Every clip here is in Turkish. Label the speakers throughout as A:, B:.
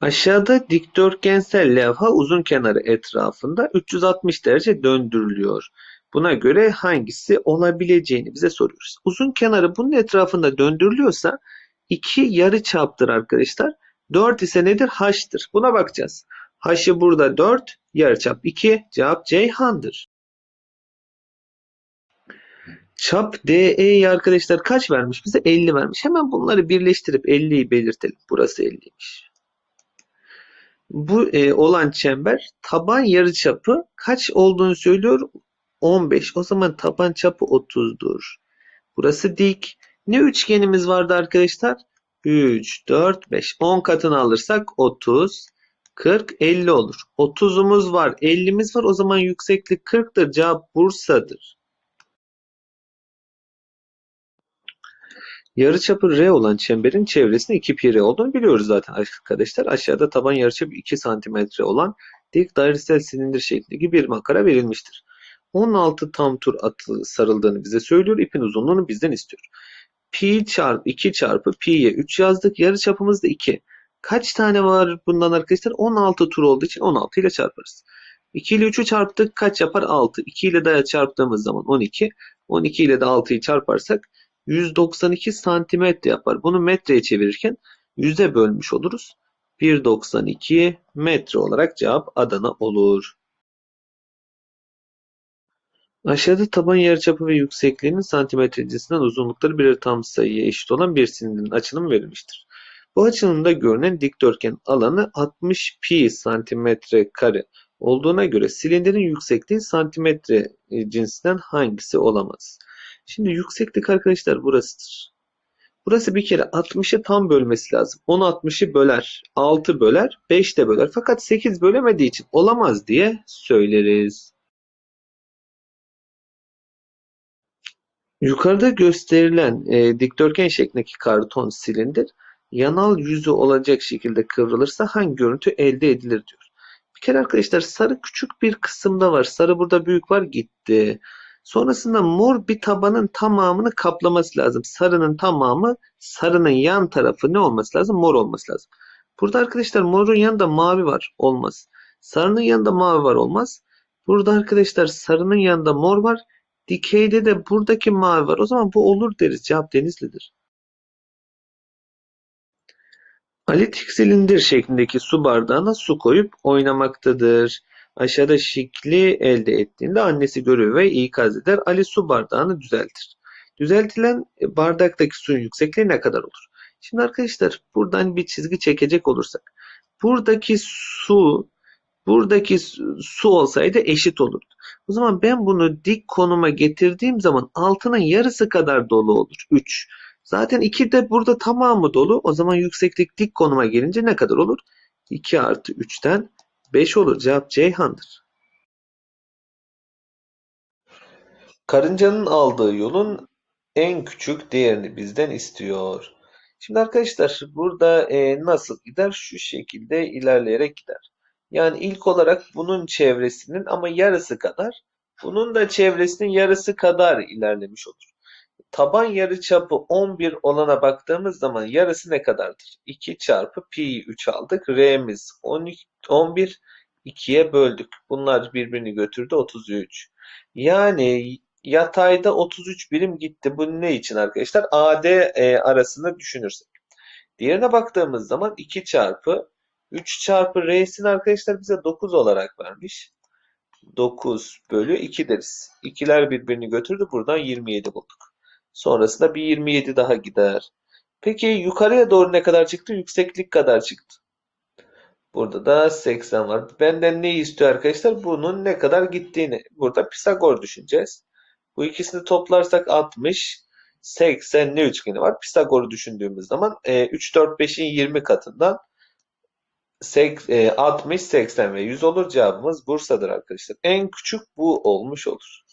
A: Aşağıda dikdörtgensel levha uzun kenarı etrafında 360 derece döndürülüyor. Buna göre hangisi olabileceğini bize soruyoruz. Uzun kenarı bunun etrafında döndürülüyorsa 2 yarı çaptır arkadaşlar. 4 ise nedir? H'tır. Buna bakacağız. H'ı burada 4, yarıçap 2, cevap Ceyhan'dır. Çap DE'yi arkadaşlar kaç vermiş? Bize 50 vermiş. Hemen bunları birleştirip 50'yi belirtelim. Burası 50'ymiş. Bu e, olan çember taban yarıçapı kaç olduğunu söylüyor? 15. O zaman taban çapı 30'dur. Burası dik. Ne üçgenimiz vardı arkadaşlar? 3, 4, 5. 10 katını alırsak 30, 40, 50 olur. 30'umuz var, 50'miz var. O zaman yükseklik 40'tır. Cevap Bursa'dır. Yarıçapı R olan çemberin çevresinin 2 pi r olduğunu biliyoruz zaten arkadaşlar. Aşağıda taban yarıçapı 2 cm olan dik dairesel silindir şeklindeki bir makara verilmiştir. 16 tam tur atı sarıldığını bize söylüyor. İpin uzunluğunu bizden istiyor. Pi çarpı 2 çarpı pi'ye 3 yazdık. Yarıçapımız da 2. Kaç tane var bundan arkadaşlar? 16 tur olduğu için 16 ile çarparız. 2 ile 3'ü çarptık. Kaç yapar? 6. 2 ile de çarptığımız zaman 12. 12 ile de 6'yı çarparsak 192 santimetre yapar. Bunu metreye çevirirken yüze bölmüş oluruz. 1.92 metre olarak cevap Adana olur. Aşağıda taban yarıçapı ve yüksekliğinin santimetre cinsinden uzunlukları birer tam sayıya eşit olan bir silindirin açılımı verilmiştir. Bu açılımda görünen dikdörtgen alanı 60 pi santimetre kare olduğuna göre silindirin yüksekliği santimetre cinsinden hangisi olamaz? Şimdi yükseklik arkadaşlar burasıdır. Burası bir kere 60'ı tam bölmesi lazım. 10 60'ı böler. 6 böler. 5 de böler. Fakat 8 bölemediği için olamaz diye söyleriz. Yukarıda gösterilen e, dikdörtgen şeklindeki karton silindir yanal yüzü olacak şekilde kıvrılırsa hangi görüntü elde edilir diyor. Bir kere arkadaşlar sarı küçük bir kısımda var. Sarı burada büyük var gitti. Sonrasında mor bir tabanın tamamını kaplaması lazım. Sarının tamamı sarının yan tarafı ne olması lazım? Mor olması lazım. Burada arkadaşlar morun yanında mavi var. Olmaz. Sarının yanında mavi var. Olmaz. Burada arkadaşlar sarının yanında mor var. Dikeyde de buradaki mavi var. O zaman bu olur deriz. Cevap Denizli'dir. Ali tik silindir şeklindeki su bardağına su koyup oynamaktadır. Aşağıda şekli elde ettiğinde annesi görür ve ikaz eder. Ali su bardağını düzeltir. Düzeltilen bardaktaki suyun yüksekliği ne kadar olur? Şimdi arkadaşlar buradan bir çizgi çekecek olursak. Buradaki su buradaki su olsaydı eşit olurdu. O zaman ben bunu dik konuma getirdiğim zaman altının yarısı kadar dolu olur. 3. Zaten 2 de burada tamamı dolu. O zaman yükseklik dik konuma gelince ne kadar olur? 2 artı 3'ten 5 olur. Cevap Ceyhan'dır. Karıncanın aldığı yolun en küçük değerini bizden istiyor. Şimdi arkadaşlar burada e, nasıl gider? Şu şekilde ilerleyerek gider. Yani ilk olarak bunun çevresinin ama yarısı kadar, bunun da çevresinin yarısı kadar ilerlemiş olur. Taban yarıçapı 11 olana baktığımız zaman yarısı ne kadardır? 2 çarpı pi 3 aldık. R'miz 12, 11. 2'ye böldük. Bunlar birbirini götürdü 33. Yani yatayda 33 birim gitti. Bu ne için arkadaşlar? AD e, arasında düşünürsek. Diğerine baktığımız zaman 2 çarpı 3 çarpı R'sini arkadaşlar bize 9 olarak vermiş. 9 bölü 2 deriz. İkiler birbirini götürdü. Buradan 27 bulduk. Sonrasında bir 27 daha gider. Peki yukarıya doğru ne kadar çıktı? Yükseklik kadar çıktı. Burada da 80 var. Benden ne istiyor arkadaşlar? Bunun ne kadar gittiğini. Burada Pisagor düşüneceğiz. Bu ikisini toplarsak 60, 80 ne üçgeni var? Pisagor'u düşündüğümüz zaman 3, 4, 5'in 20 katından 60, 80 ve 100 olur. Cevabımız Bursa'dır arkadaşlar. En küçük bu olmuş olur.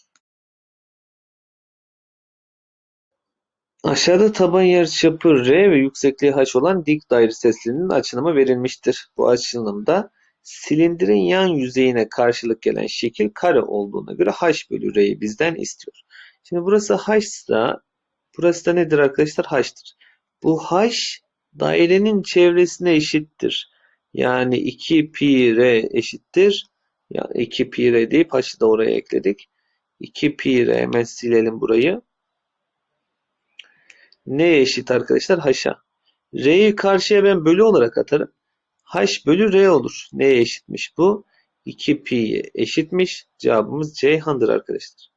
A: Aşağıda taban yarıçapı R ve yüksekliği H olan dik dairesel silindirin açılımı verilmiştir. Bu açılımda silindirin yan yüzeyine karşılık gelen şekil kare olduğuna göre H bölü R'yi bizden istiyor. Şimdi burası H ise burası da nedir arkadaşlar? H'tır. Bu H dairenin çevresine eşittir. Yani 2 pi r eşittir. Ya 2 pi r deyip h'ı da oraya ekledik. 2 pi r hemen silelim burayı. Neye eşit arkadaşlar? H'a. R'yi karşıya ben bölü olarak atarım. H bölü R olur. Neye eşitmiş bu? 2 pi'ye eşitmiş. Cevabımız Ceyhan'dır arkadaşlar.